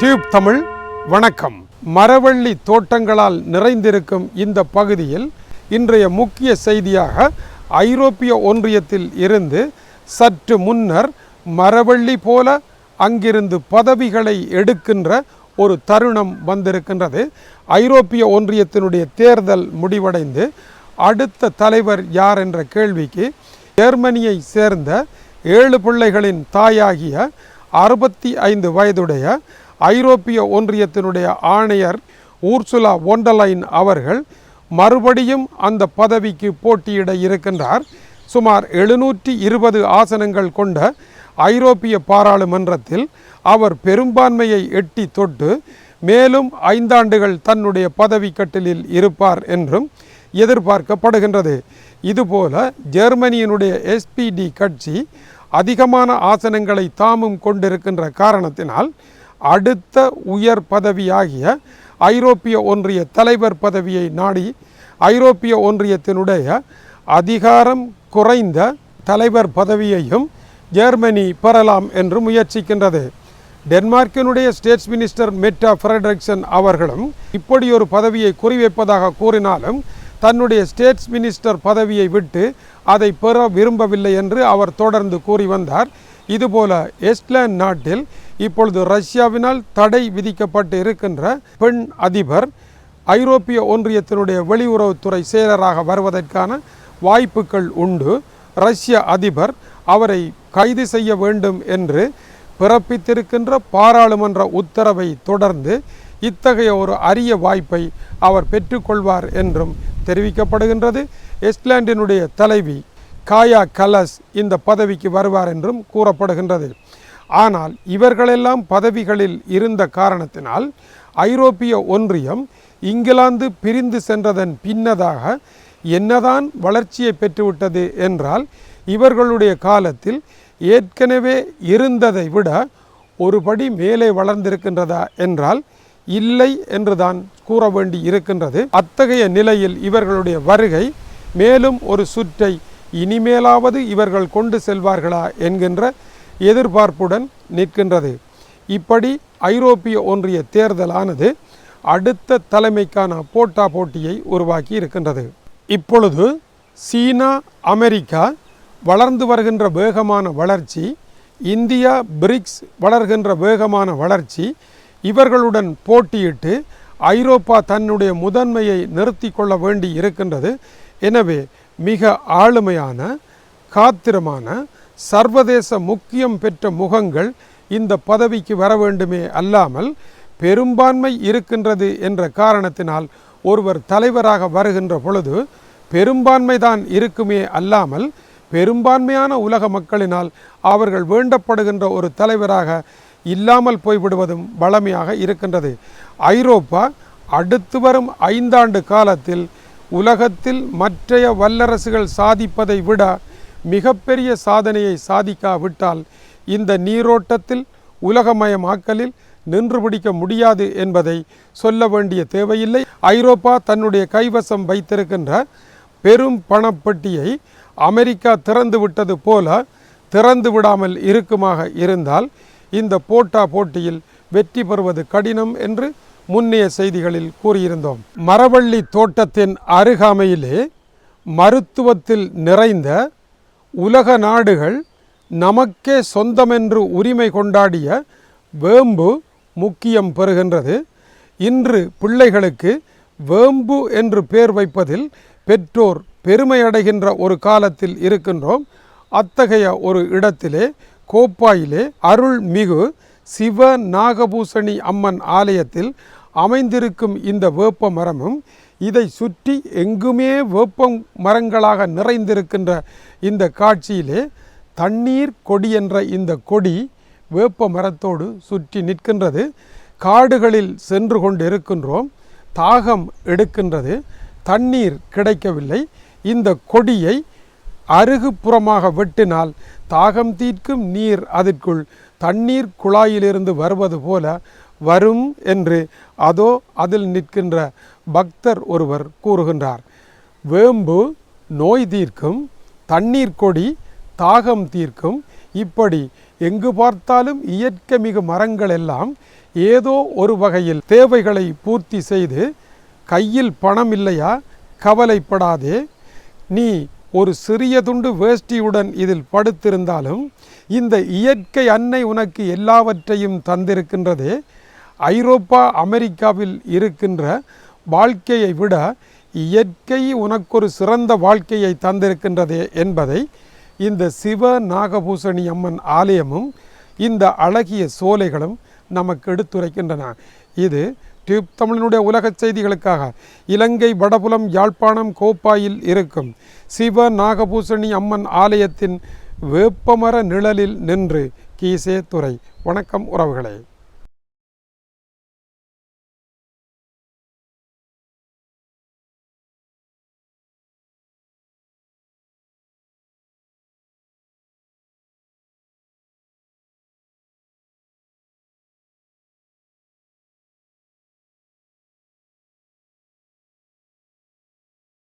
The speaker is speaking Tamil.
டியூப் தமிழ் வணக்கம். மரவள்ளி தோட்டங்களால் நிறைந்திருக்கும் இந்த பகுதியில் இன்றைய முக்கிய செய்தியாக ஐரோப்பிய ஒன்றியத்தில் இருந்து சற்று முன்னர் மரவள்ளி போல அங்கிருந்து பதவிகளை எடுக்கின்ற ஒரு தருணம் வந்திருக்கின்றது. ஐரோப்பிய ஒன்றியத்தினுடைய தேர்தல் முடிவடைந்து அடுத்த தலைவர் யார் என்ற கேள்விக்கு ஜெர்மனியை சேர்ந்த ஏழு பிள்ளைகளின் தாயாகிய அறுபத்தி ஐந்து வயதுடைய ஐரோப்பிய ஒன்றியத்தினுடைய ஆணையர் ஊர்சுலா ஒண்டலைன் அவர்கள் மறுபடியும் அந்த பதவிக்கு போட்டியிட இருக்கின்றார். சுமார் எழுநூற்றி இருபது ஆசனங்கள் கொண்ட ஐரோப்பிய பாராளுமன்றத்தில் அவர் பெரும்பான்மையை எட்டி தொட்டு மேலும் ஐந்தாண்டுகள் தன்னுடைய பதவிக்கட்டிலில் இருப்பார் என்றும் எதிர்பார்க்கப்படுகின்றது. இதுபோல ஜெர்மனியினுடைய எஸ்பிடி கட்சி அதிகமான ஆசனங்களை தாமும் கொண்டிருக்கின்ற காரணத்தினால் அடுத்த உயர் பதவியாகிய ஐரோப்பிய ஒன்றிய தலைவர் பதவியை நாடி ஐரோப்பிய ஒன்றியத்தினுடைய அதிகாரம் குறைந்த தலைவர் பதவியையும் ஜெர்மனி பெறலாம் என்று முயற்சிக்கின்றது. டென்மார்க்கினுடைய ஸ்டேட்ஸ் மினிஸ்டர் மெட்டா ஃப்ரெட்ரிக்சன் அவர்களும் இப்படி ஒரு பதவியை குறிவைப்பதாக கூறினாலும் தன்னுடைய ஸ்டேட்ஸ் மினிஸ்டர் பதவியை விட்டு அதை பெற விரும்பவில்லை என்று அவர் தொடர்ந்து கூறி வந்தார். இதுபோல எஸ்ட்லேண்ட் நாட்டில் இப்பொழுது ரஷ்யாவினால் தடை விதிக்கப்பட்டு இருக்கின்ற பெண் அதிபர் ஐரோப்பிய ஒன்றியத்தினுடைய வெளியுறவுத்துறை செயலராக வருவதற்கான வாய்ப்புகள் உண்டு. ரஷ்ய அதிபர் அவரை கைது செய்ய வேண்டும் என்று பிறப்பித்திருக்கின்ற பாராளுமன்ற உத்தரவை தொடர்ந்து இத்தகைய ஒரு அரிய வாய்ப்பை அவர் பெற்றுக்கொள்வார் என்றும் தெரிவிக்கப்படுகின்றது. எஸ்ட்லாண்டினுடைய தலைவி காயா கலஸ் இந்த பதவிக்கு வருவார் என்றும் கூறப்படுகின்றது. ஆனால் இவர்களெல்லாம் பதவிகளில் இருந்த காரணத்தினால் ஐரோப்பிய ஒன்றியம் இங்கிலாந்து பிரிந்து சென்றதன் பின்னதாக என்னதான் வளர்ச்சியை பெற்றுவிட்டது என்றால் இவர்களுடைய காலத்தில் ஏற்கனவே இருந்ததை விட ஒருபடி மேலே வளர்ந்திருக்கின்றதா என்றால் இல்லை என்றுதான் கூற வேண்டி இருக்கின்றது. அத்தகைய நிலையில் இவர்களுடைய வருகை மேலும் ஒரு சுற்றை இனிமேலாவது இவர்கள் கொண்டு செல்வார்களா என்கின்ற எதிர்பார்ப்புடன் நிற்கின்றது. இப்படி ஐரோப்பிய ஒன்றிய தேர்தலானது அடுத்த தலைமைக்கான போட்டா போட்டியை உருவாக்கி இருக்கின்றது. இப்பொழுது சீனா அமெரிக்கா வளர்ந்து வருகின்ற வேகமான வளர்ச்சி இந்தியா பிரிக்ஸ் வளர்கின்ற வேகமான வளர்ச்சி இவர்களுடன் போட்டியிட்டு ஐரோப்பா தன்னுடைய முதன்மையை நிறுத்தி கொள்ள வேண்டி இருக்கின்றது. எனவே மிக ஆளுமையான காத்திரமான சர்வதேச முக்கியம் பெற்ற முகங்கள் இந்த பதவிக்கு வர வேண்டுமே அல்லாமல் பெரும்பான்மை இருக்கின்றது என்ற காரணத்தினால் ஒருவர் தலைவராக வருகின்ற பொழுது பெரும்பான்மை தான் இருக்குமே அல்லாமல் பெரும்பான்மையான உலக மக்களினால் அவர்கள் வேண்டப்படுகின்ற ஒரு தலைவராக இல்லாமல் போய்விடுவதும் வளமையாக இருக்கின்றது. ஐரோப்பா அடுத்து வரும் ஐந்தாண்டு காலத்தில் உலகத்தில் மற்றைய வல்லரசுகள் சாதிப்பதை விட மிகப்பெரிய சாதனையை சாதிக்காவிட்டால் இந்த நீரோட்டத்தில் உலகமயமாக்கலில் நின்று பிடிக்க முடியாது என்பதை சொல்ல வேண்டிய தேவையில்லை. ஐரோப்பா தன்னுடைய கைவசம் வைத்திருக்கின்ற பெரும் பணப்பட்டியை அமெரிக்கா திறந்து விட்டது போல திறந்து விடாமல் இருக்குமாக இருந்தால் இந்த போட்டா போட்டியில் வெற்றி பெறுவது கடினம் என்று முன்னைய செய்திகளில் கூறியிருந்தோம். மரவள்ளி தோட்டத்தின் அருகாமையிலே மருத்துவத்தில் நிறைந்த உலக நாடுகள் நமக்கே சொந்தமென்று உரிமை கொண்டாடிய வேம்பு முக்கியம் பெறுகின்றது. இன்று பிள்ளைகளுக்கு வேம்பு என்று பெயர் வைப்பதில் பெற்றோர் பெருமையடைகின்ற ஒரு காலத்தில் இருக்கின்றோம். அத்தகைய ஒரு இடத்திலே கோப்பாயிலே அருள்மிகு சிவ நாகபூசணி அம்மன் ஆலயத்தில் அமைந்திருக்கும் இந்த வேப்ப மரமும் இதை சுற்றி எங்குமே வேப்பம் மரங்களாக நிறைந்திருக்கின்ற இந்த காட்சியிலே தண்ணீர் கொடி என்ற இந்த கொடி வேப்ப மரத்தோடு சுற்றி நிற்கின்றது. காடுகளில் சென்று கொண்டு இருக்கின்றோம் தாகம் எடுக்கின்றது. தண்ணீர் கிடைக்கவில்லை. இந்த கொடியை அருகுப்புறமாக வெட்டினால் தாகம் தீர்க்கும் நீர் அதற்குள் தண்ணீர் குழாயிலிருந்து வருவது போல வரும் என்று அதோ அதில் நிற்கின்ற பக்தர் ஒருவர் கூறுகின்றார். வேம்பு நோய் தீர்க்கும் தண்ணீர் கொடி தாகம் தீர்க்கும் இப்படி எங்கு பார்த்தாலும் இயற்கை மிகு மரங்கள் எல்லாம் ஏதோ ஒரு வகையில் தேவைகளை பூர்த்தி செய்து கையில் பணம் இல்லையா? கவலைப்படாதே. நீ ஒரு சிறிய துண்டு வேஷ்டியுடன் இதில் படுத்திருந்தாலும் இந்த இயற்கை அன்னை உனக்கு எல்லாவற்றையும் தந்திருக்கின்றதே. ஐரோப்பா அமெரிக்காவில் இருக்கின்ற வாழ்க்கையை விட இயற்கை உனக்கொரு சிறந்த வாழ்க்கையை தந்திருக்கின்றதே என்பதை இந்த சிவ நாகபூசணி அம்மன் ஆலயமும் இந்த அழகிய சோலைகளும் நமக்கு எடுத்துரைக்கின்றன. இது டியூப் தமிழனுடைய உலகச் செய்திகளுக்காக. இலங்கை வடபுலம் யாழ்ப்பாணம் கோப்பாயில் இருக்கும் சிவ நாகபூசணி அம்மன் ஆலயத்தின் வேப்பமர நிழலில் நின்று கீசே துறை. வணக்கம் உறவுகளே.